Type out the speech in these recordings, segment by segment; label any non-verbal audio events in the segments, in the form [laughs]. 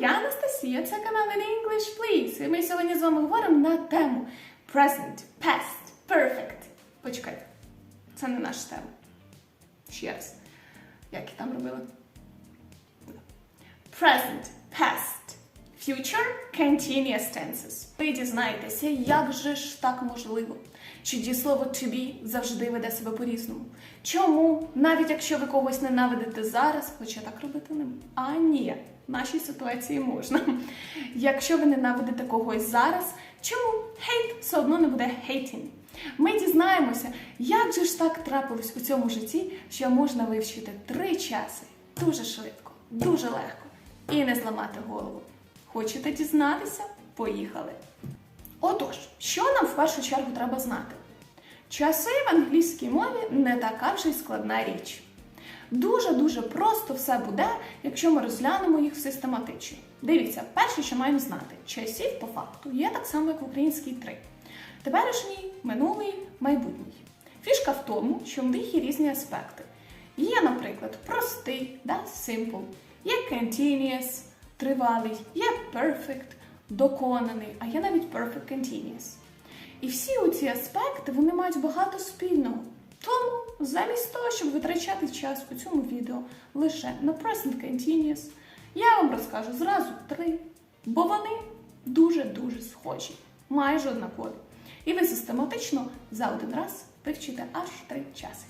я Анастасія, це канал In English Please. І ми сьогодні з вами говоримо на тему Present, Past, Perfect. Почекайте, це не наша тема. Ще раз. Як я там робила? Present, Past, Future, Continuous Tenses. Ви дізнаєтеся, як же ж так можливо? Чи дієслово to be завжди веде себе по-різному? Чому, навіть якщо ви когось ненавидите зараз, хоча так робити не А ні, нашій ситуації можна. Якщо ви ненавидите когось зараз, чому hate все одно не буде hating? Ми дізнаємося, як же ж так трапилось у цьому житті, що можна вивчити три часи дуже швидко, дуже легко і не зламати голову. Хочете дізнатися? Поїхали! Отож, що нам в першу чергу треба знати? Часи в англійській мові не така вже й складна річ. Дуже-дуже просто все буде, якщо ми розглянемо їх систематично. Дивіться, перше, що маємо знати, часів по факту є так само, як в українській три. Теперішній, минулий, майбутній. Фішка в тому, що в них є різні аспекти. Є, наприклад, простий, да, simple, є continuous, тривалий, є perfect, доконаний, а є навіть perfect continuous. І всі ці аспекти вони мають багато спільного. Тому, замість того, щоб витрачати час у цьому відео лише на present continuous, я вам розкажу зразу три, бо вони дуже-дуже схожі, майже однакові. І ви систематично за один раз вивчите аж три часи.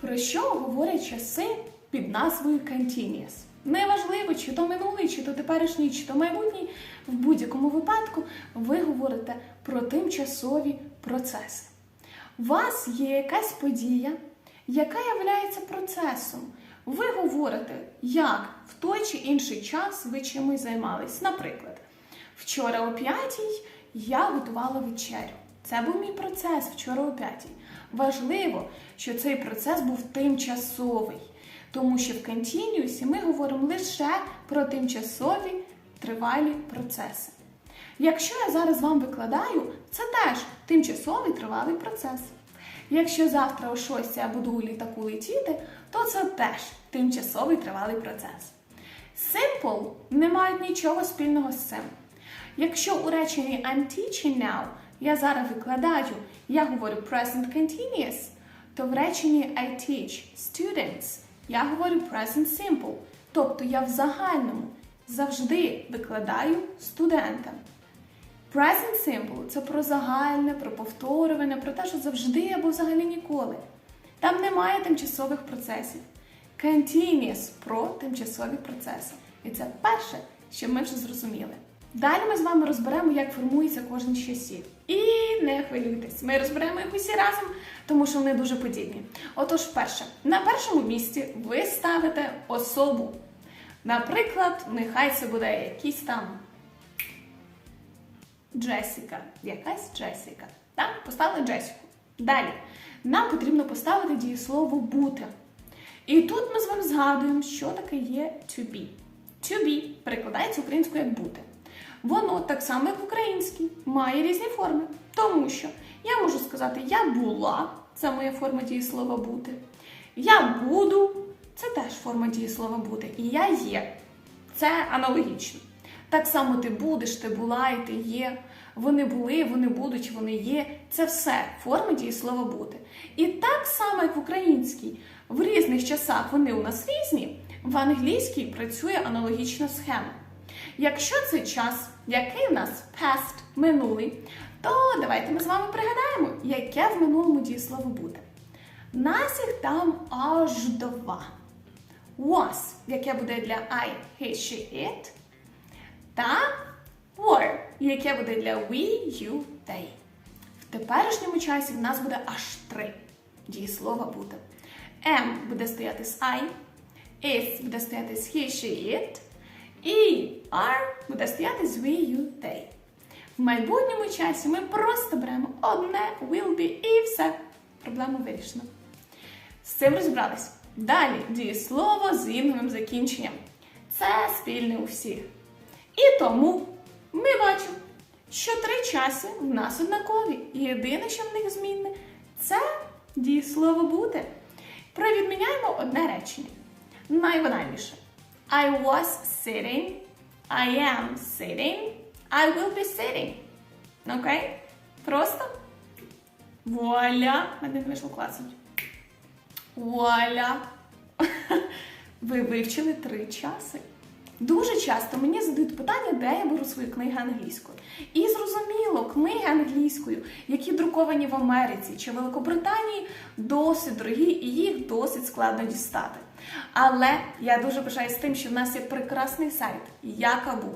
Про що говорять часи під назвою continuous? Неважливо, чи то минулий, чи то теперішній, чи то майбутній, в будь-якому випадку ви говорите про тимчасові процеси. У вас є якась подія, яка є процесом. Ви говорите, як в той чи інший час ви чимось займались. Наприклад, вчора о п'ятій я готувала вечерю. Це був мій процес вчора о п'ятій. Важливо, що цей процес був тимчасовий, тому що в континіусі ми говоримо лише про тимчасові тривалі процеси. Якщо я зараз вам викладаю, це теж тимчасовий тривалий процес. Якщо завтра о 6 я буду у літаку летіти, то це теж тимчасовий тривалий процес. Simple не мають нічого спільного з цим. Якщо у реченні I'm teaching now я зараз викладаю, я говорю present continuous, то в реченні I teach students я говорю present simple. Тобто я в загальному завжди викладаю студентам. Present simple це про загальне, про повторювання, про те, що завжди або взагалі ніколи. Там немає тимчасових процесів. Continuous про тимчасові процеси. І це перше, що ми вже зрозуміли. Далі ми з вами розберемо, як формується кожен з часів. І не хвилюйтесь, ми розберемо їх усі разом, тому що вони дуже подібні. Отож, перше, на першому місці ви ставите особу. Наприклад, нехай це буде якийсь там Джесіка. Якась Джесіка. Так, поставили Джесіку. Далі. Нам потрібно поставити дієслово бути. І тут ми з вами згадуємо, що таке є to be. To be перекладається українською як бути. Воно так само, як в українській, має різні форми. Тому що я можу сказати я була, це моя форма дієслова бути. Я буду, це теж форма дієслова бути. І я є. Це аналогічно. Так само ти будеш, ти була і ти є. Вони були, вони будуть, вони є. Це все форми дієслова бути. І так само, як в українській, в різних часах вони у нас різні, в англійській працює аналогічна схема. Якщо це час, який у нас past, минулий, то давайте ми з вами пригадаємо, яке в минулому дієслово буде. Нас їх там аж два. Was, яке буде для I, he, she, it. Та were, яке буде для we, you, they. В теперішньому часі в нас буде аж три дієслова бути. M буде стояти з I, is буде стояти з he, she, it. І are буде стояти з we, you, they. В майбутньому часі ми просто беремо одне will be і все. Проблему вирішено. З цим розібрались. Далі дієслово з інговим закінченням. Це спільне у всіх. І тому ми бачимо, що три часи в нас однакові. Єдине, що в них змінне, це дієслово бути. Провідміняємо одне речення. Найбанальніше. I was sitting I am sitting, I will be sitting. Окей? Просто. Вуаля. Мене не вийшло класно. Вуаля. [laughs] Ви вивчили три часи. Дуже часто мені задають питання, де я беру свої книги англійською. І зрозуміло, книги англійською, які друковані в Америці чи Великобританії, досить дорогі і їх досить складно дістати. Але я дуже з тим, що в нас є прекрасний сайт Якабу,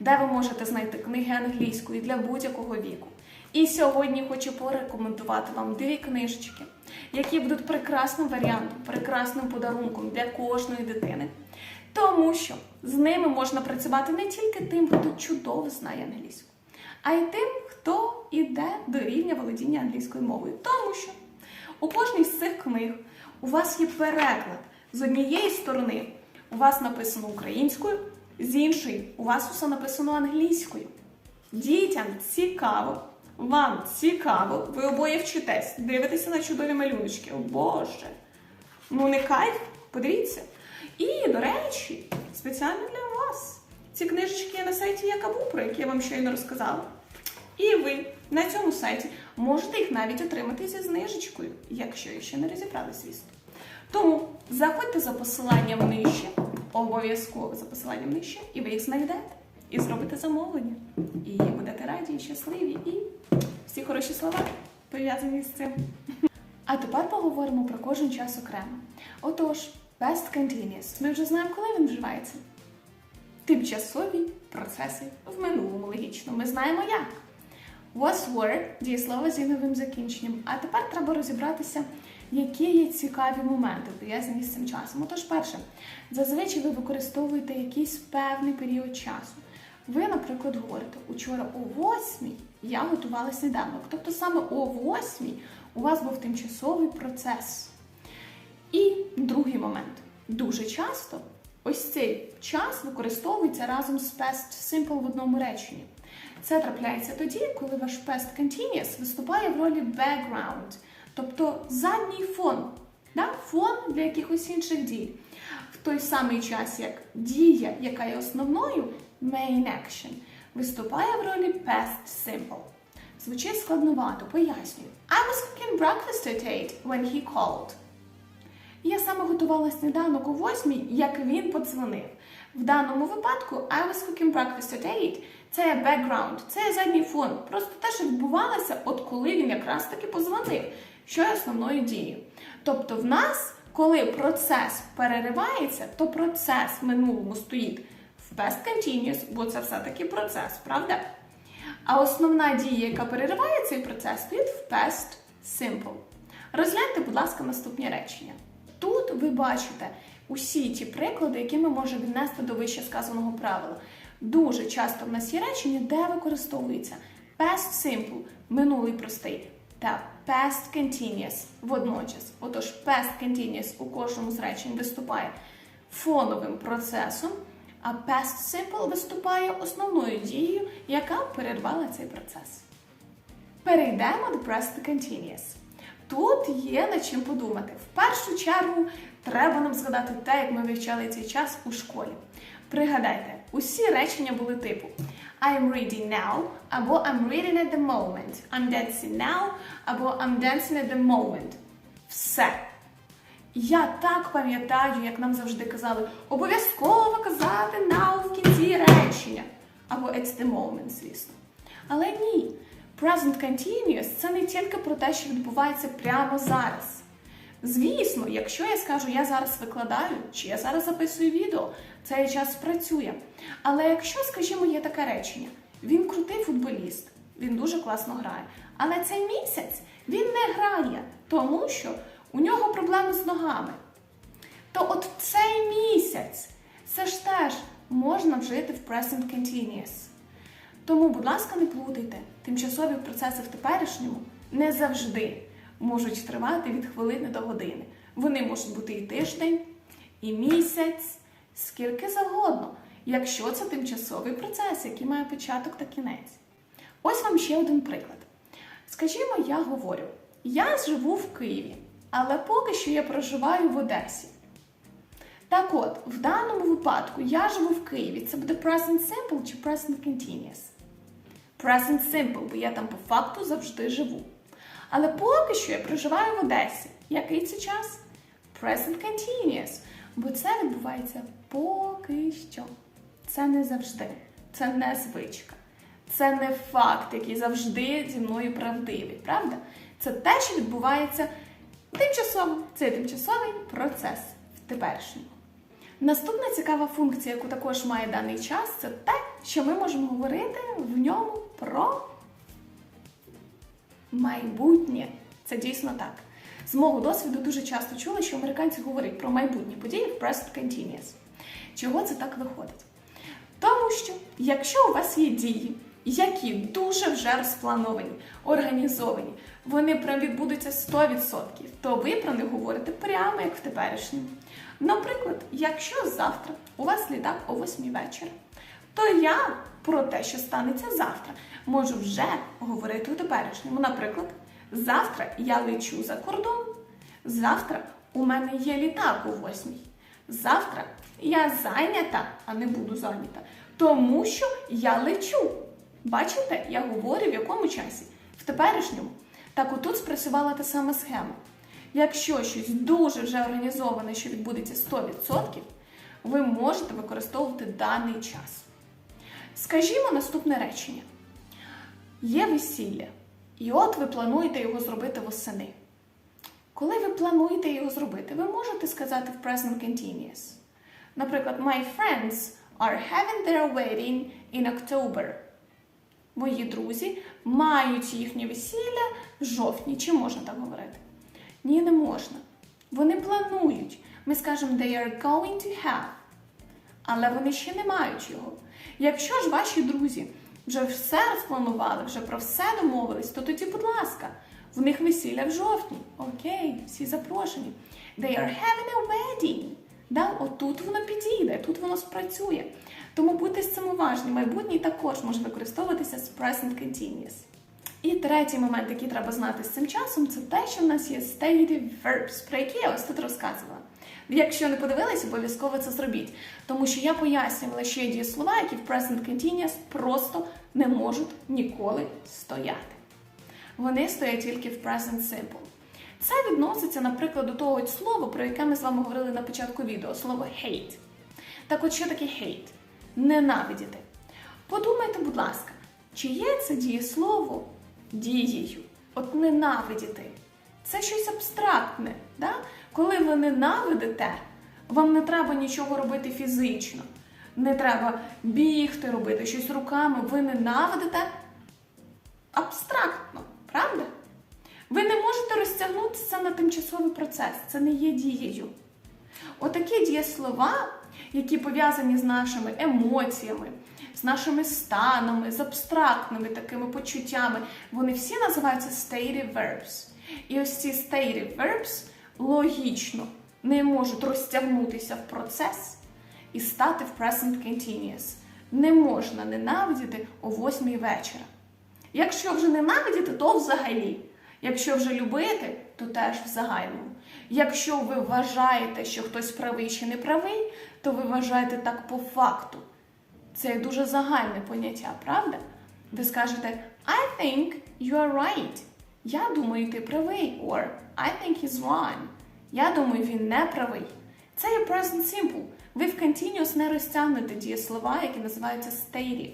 де ви можете знайти книги англійською для будь-якого віку. І сьогодні хочу порекомендувати вам дві книжечки, які будуть прекрасним варіантом, прекрасним подарунком для кожної дитини. Тому що з ними можна працювати не тільки тим, хто чудово знає англійську, а й тим, хто іде до рівня володіння англійською мовою. Тому що у кожній з цих книг у вас є переклад. З однієї сторони у вас написано українською, з іншої у вас усе написано англійською. Дітям цікаво, вам цікаво, ви обоє вчитесь, дивитеся на чудові малюночки. О Боже! Ну не кайф, подивіться. І, до речі, спеціально для вас. Ці книжечки є на сайті Якабу, про які я вам щойно розказала. І ви на цьому сайті можете їх навіть отримати зі знижечкою, якщо їх ще не розібрали, звісно. Тому заходьте за посиланням нижче, обов'язково за посиланням нижче, і ви їх знайдете і зробите замовлення. І будете раді і щасливі, і всі хороші слова пов'язані з цим. А тепер поговоримо про кожен час окремо. Отож, past continuous. Ми вже знаємо, коли він вживається. Тимчасові процеси в минулому логічно. Ми знаємо як. Was were дієслово з новим закінченням. А тепер треба розібратися, які є цікаві моменти пов'язані з цим часом. Отож, перше, зазвичай ви використовуєте якийсь певний період часу. Ви, наприклад, говорите, учора о 8 я готувала сніданок. Тобто саме о 8 у вас був тимчасовий процес. І другий момент. Дуже часто ось цей час використовується разом з past simple в одному реченні. Це трапляється тоді, коли ваш past continuous виступає в ролі background, тобто задній фон, да? фон для якихось інших дій. В той самий час, як дія, яка є основною, main action, виступає в ролі past simple. Звучить складновато, пояснюю. I was cooking breakfast at 8 when he called. Я саме готувала сніданок о 8, як він подзвонив. В даному випадку I was cooking breakfast at 8 це background, це задній фон. Просто те, що відбувалося, от коли він якраз таки позвонив, що є основною дією. Тобто в нас, коли процес переривається, то процес в минулому стоїть в past continuous, бо це все-таки процес, правда? А основна дія, яка перериває цей процес, стоїть в past simple. Розгляньте, будь ласка, наступні речення. Ви бачите усі ті приклади, які ми можемо віднести до вище сказаного правила. Дуже часто в нас є речення, де використовується past simple, минулий простий, та past continuous водночас. Отож, past continuous у кожному з речень виступає фоновим процесом, а past simple виступає основною дією, яка перервала цей процес. Перейдемо до present continuous. Тут є над чим подумати. В першу чергу треба нам згадати те, як ми вивчали цей час у школі. Пригадайте, усі речення були типу I'm reading now або I'm reading at the moment. I'm dancing now або I'm dancing at the moment. Все. Я так пам'ятаю, як нам завжди казали, обов'язково казати now в кінці речення. Або it's the moment, звісно. Але ні. Present continuous – це не тільки про те, що відбувається прямо зараз. Звісно, якщо я скажу, я зараз викладаю, чи я зараз записую відео, цей час спрацює. Але якщо, скажімо, є таке речення, він крутий футболіст, він дуже класно грає. Але цей місяць він не грає, тому що у нього проблеми з ногами. То от цей місяць це ж теж можна вжити в present continuous. Тому, будь ласка, не плутайте, тимчасові процеси в теперішньому не завжди можуть тривати від хвилини до години. Вони можуть бути і тиждень, і місяць, скільки завгодно, якщо це тимчасовий процес, який має початок та кінець. Ось вам ще один приклад. Скажімо, я говорю: я живу в Києві, але поки що я проживаю в Одесі. Так от, в даному випадку я живу в Києві. Це буде present simple чи present continuous? Present simple, бо я там по факту завжди живу. Але поки що я проживаю в Одесі. Який це час? Present continuous. Бо це відбувається поки що. Це не завжди. Це не звичка. Це не факт, який завжди зі мною правдивий, правда? Це те, що відбувається тимчасово. Це тимчасовий процес в теперішньому. Наступна цікава функція, яку також має даний час, це те, що ми можемо говорити в ньому про майбутнє. Це дійсно так. З мого досвіду дуже часто чули, що американці говорять про майбутні події в present continuous. Чого це так виходить? Тому що, якщо у вас є дії, які дуже вже розплановані, організовані, вони прям відбудуться 100%, то ви про них говорите прямо як в теперішньому. Наприклад, якщо завтра у вас літак о 8 вечора, то я про те, що станеться завтра, можу вже говорити у теперішньому. Наприклад, завтра я лечу за кордон, завтра у мене є літак о 8. Завтра я зайнята, а не буду зайнята, тому що я лечу. Бачите, я говорю в якому часі? В теперішньому. Так отут спрацювала та сама схема. Якщо щось дуже вже організоване, що відбудеться 100%, ви можете використовувати даний час. Скажімо наступне речення. Є весілля, і от ви плануєте його зробити восени. Коли ви плануєте його зробити, ви можете сказати в present continuous. Наприклад, my friends are having their wedding in October. Мої друзі мають їхнє весілля в жовтні. Чи можна так говорити? Ні, не можна. Вони планують. Ми скажемо they are going to have. Але вони ще не мають його. Якщо ж ваші друзі вже все розпланували, вже про все домовились, то тоді, будь ласка, в них весілля в жовтні. Окей, всі запрошені. They are having a wedding. Да, отут воно підійде, тут воно спрацює. Тому будьте з цим уважні. Майбутній також може використовуватися з present continuous. І третій момент, який треба знати з цим часом, це те, що в нас є stative verbs, про які я ось тут розказувала. Якщо не подивились, обов'язково це зробіть. Тому що я пояснювала, що є дієслова, які в present continuous просто не можуть ніколи стояти. Вони стоять тільки в present simple. Це відноситься, наприклад, до того слова, про яке ми з вами говорили на початку відео, слово hate. Так от що таке hate? Ненавидіти. Подумайте, будь ласка, чи є це дієслово дією? От ненавидіти. Це щось абстрактне. Да? Коли ви ненавидите, вам не треба нічого робити фізично. Не треба бігти, робити щось руками. Ви ненавидите абстрактно, правда? Ви не можете розтягнутися на тимчасовий процес, це не є дією. Отакі дієслова, які пов'язані з нашими емоціями, з нашими станами, з абстрактними такими почуттями, вони всі називаються stative verbs. І ось ці stative verbs логічно не можуть розтягнутися в процес і стати в present continuous. Не можна ненавидіти о 8 вечора. Якщо вже ненавидіти, то взагалі. Якщо вже любити, то теж в загальному. Якщо ви вважаєте, що хтось правий чи не правий, то ви вважаєте так по факту. Це дуже загальне поняття, правда? Ви скажете I think you are right. Я думаю, ти правий. Or I think he's wrong. Я думаю, він не правий. Це є present simple. Ви в continuous не розтягнете дієслова, які називаються stative,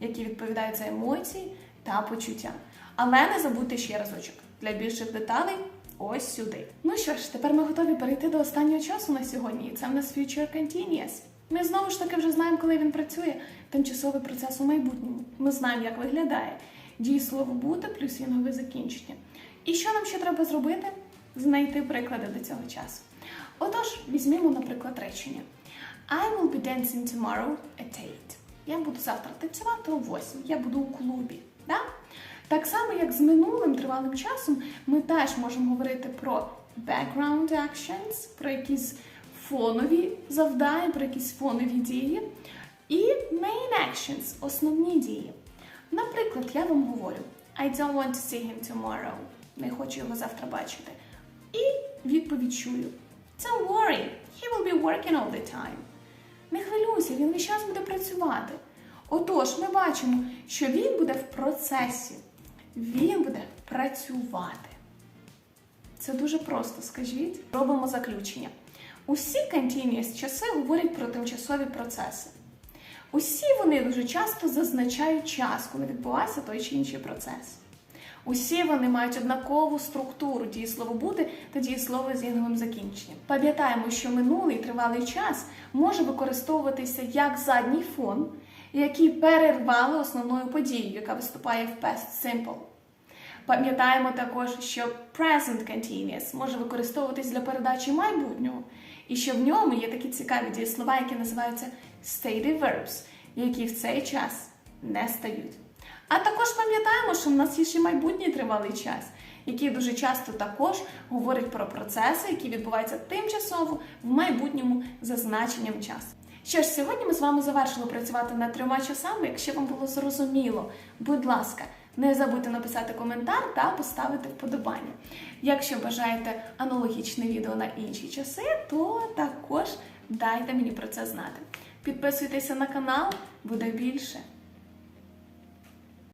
які відповідають за емоції та почуття. Але не забудьте ще разочок. Для більших деталей ось сюди. Ну що ж, тепер ми готові перейти до останнього часу на сьогодні. І це в нас Future Continuous. Ми знову ж таки вже знаємо, коли він працює. Тимчасовий процес у майбутньому. Ми знаємо, як виглядає. Дієслово бути плюс вінгове закінчення. І що нам ще треба зробити? Знайти приклади до цього часу. Отож, візьмімо, наприклад, речення. I will be dancing tomorrow at 8. Я буду завтра танцювати о 8. Я буду у клубі. Да? Так само, як з минулим тривалим часом, ми теж можемо говорити про background actions, про якісь фонові завдання, про якісь фонові дії, і main actions, основні дії. Наприклад, я вам говорю I don't want to see him tomorrow. Не хочу його завтра бачити. І відповідь чую. Don't worry, he will be working all the time. Не хвилюйся, він весь час буде працювати. Отож, ми бачимо, що він буде в процесі. Він буде працювати. Це дуже просто, скажіть. Робимо заключення. Усі continuous часи говорять про тимчасові процеси. Усі вони дуже часто зазначають час, коли відбувається той чи інший процес. Усі вони мають однакову структуру дієслово бути та дієслово з єдним закінченням. Пам'ятаємо, що минулий тривалий час може використовуватися як задній фон, який перервали основною подією, яка виступає в past simple. Пам'ятаємо також, що present continuous може використовуватись для передачі майбутнього, і що в ньому є такі цікаві дієслова, які називаються stative verbs, які в цей час не стають. А також пам'ятаємо, що в нас є ще майбутній тривалий час, який дуже часто також говорить про процеси, які відбуваються тимчасово в майбутньому за значенням часу. Що ж, сьогодні ми з вами завершили працювати над трьома часами. Якщо вам було зрозуміло, будь ласка, не забудьте написати коментар та поставити вподобання. Якщо бажаєте аналогічне відео на інші часи, то також дайте мені про це знати. Підписуйтеся на канал, буде більше.